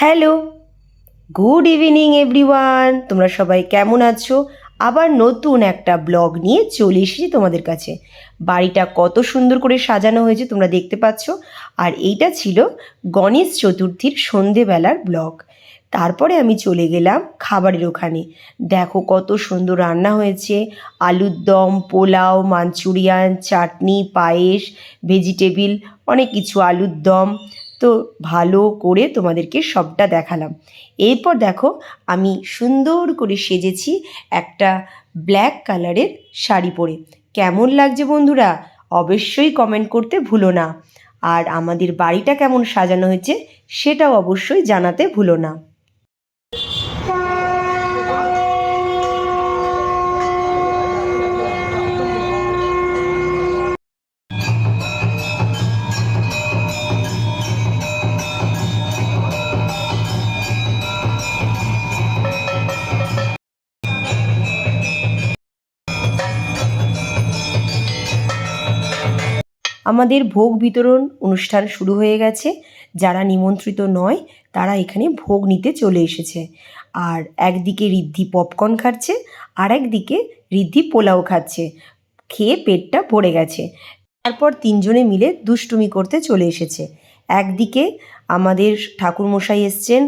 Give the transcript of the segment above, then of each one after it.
Hello. Good evening, everyone. তোমরা সবাই কেমন আছো? আবার নতুন একটা ব্লগ নিয়ে চলে এসেছি তোমাদের কাছে। বাড়িটা কত সুন্দর করে সাজানো হয়েছে, তোমরা দেখতে পাচ্ছ। আর এইটা ছিল গণেশ চতুর্থীর সন্ধেবেলার ব্লগ। তারপরে আমি চলে গেলাম খাবারের ওখানে। দেখো কত সুন্দর রান্না হয়েছে। আলুর দম, পোলাও, মাঞ্চুরিয়ান, চাটনি, পায়েস, ভেজিটেবিল, অনেক কিছু। আলুর দম তো ভালো করে তোমাদেরকে সবটা দেখালাম। এরপর দেখো, আমি সুন্দর করে সেজেছি একটা ব্ল্যাক কালারের শাড়ি পরে। কেমন লাগছে বন্ধুরা? অবশ্যই কমেন্ট করতে ভুলো না। আর আমাদের বাড়িটা কেমন সাজানো হয়েছে, সেটাও অবশ্যই জানাতে ভুলো না। আমাদের ভোগ বিতরণ অনুষ্ঠান শুরু হয়ে গেছে। যারা নিমন্ত্রিত নয়, তারা এখানে ভোগ নিতে চলে এসেছে। আর একদিকে ঋদ্ধি পপকর্ন খাচ্ছে আর একদিকে ঋদ্ধি পোলাও খাচ্ছে। খেয়ে পেটটা ভরে গেছে। তারপর তিনজনে মিলে দুষ্টুমি করতে চলে এসেছে। একদিকে আমাদের ঠাকুরমশাই এসছেন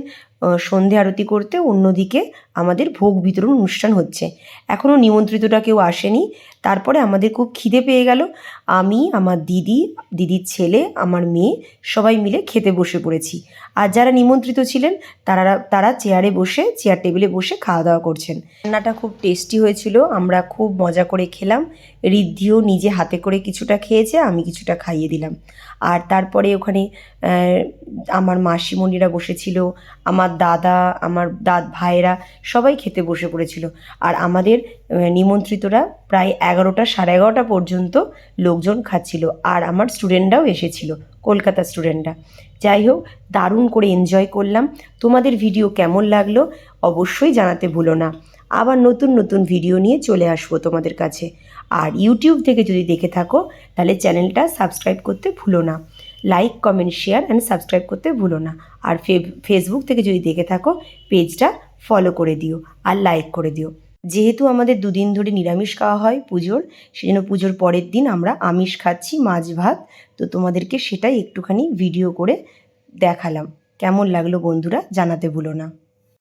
সন্ধে আরতি করতে অন্যদিকে আমাদের ভোগ বিতরণ অনুষ্ঠান হচ্ছে। এখনও নিমন্ত্রিতটা কেউ আসেনি। তারপরে আমাদের খুব খিদে পেয়ে গেল। আমি, আমার দিদি, দিদির ছেলে, আমার মেয়ে সবাই মিলে খেতে বসে পড়েছি। আর যারা নিমন্ত্রিত ছিলেন, তারা তারা চেয়ারে বসে, চেয়ার টেবিলে বসে খাওয়া দাওয়া করছেন। রান্নাটা খুব টেস্টি হয়েছিল। আমরা খুব মজা করে খেলাম। ঋদ্ধিও নিজে হাতে করে কিছুটা খেয়েছে, আমি কিছুটা খাইয়ে দিলাম। আর তারপরে ওখানে আমার মাসিমণিরা বসেছিল, আমার দাদা, আমার দাদ ভাইয়েরা সবাই খেতে বসে পড়েছিল। আর আমাদের নিমন্ত্রিতরা প্রায় এগারোটা সাড়ে এগারোটা পর্যন্ত লোকজন খাচ্ছিল আর আমার স্টুডেন্টরাও এসেছিল, কলকাতা স্টুডেন্টরা। যাই হোক, দারুণ করে এনজয় করলাম। তোমাদের ভিডিও কেমন লাগল অবশ্যই জানাতে ভুলো না। আবার নতুন নতুন ভিডিও নিয়ে চলে আসব তোমাদের কাছে। আর ইউটিউব থেকে যদি দেখে থাকো, তাহলে চ্যানেলটা সাবস্ক্রাইব করতে ভুলো না। Like comment share and subscribe করতে ভুলো না। আর ফেসবুক থেকে যদি দেখে থাকো পেজটা ফলো করে দিও আর লাইক করে দিও। যেহেতু আমাদের দুদিন ধরে নিরামিষ খাওয়া হয় পুজোর, সেজন্য পুজোর পরের দিন আমরা আমিষ খাচ্ছি, মাছ, ভাত। তো তোমাদেরকে সেটাই একটুখানি ভিডিও করে দেখালাম। কেমন লাগল বন্ধুরা, জানাতে ভুলো না।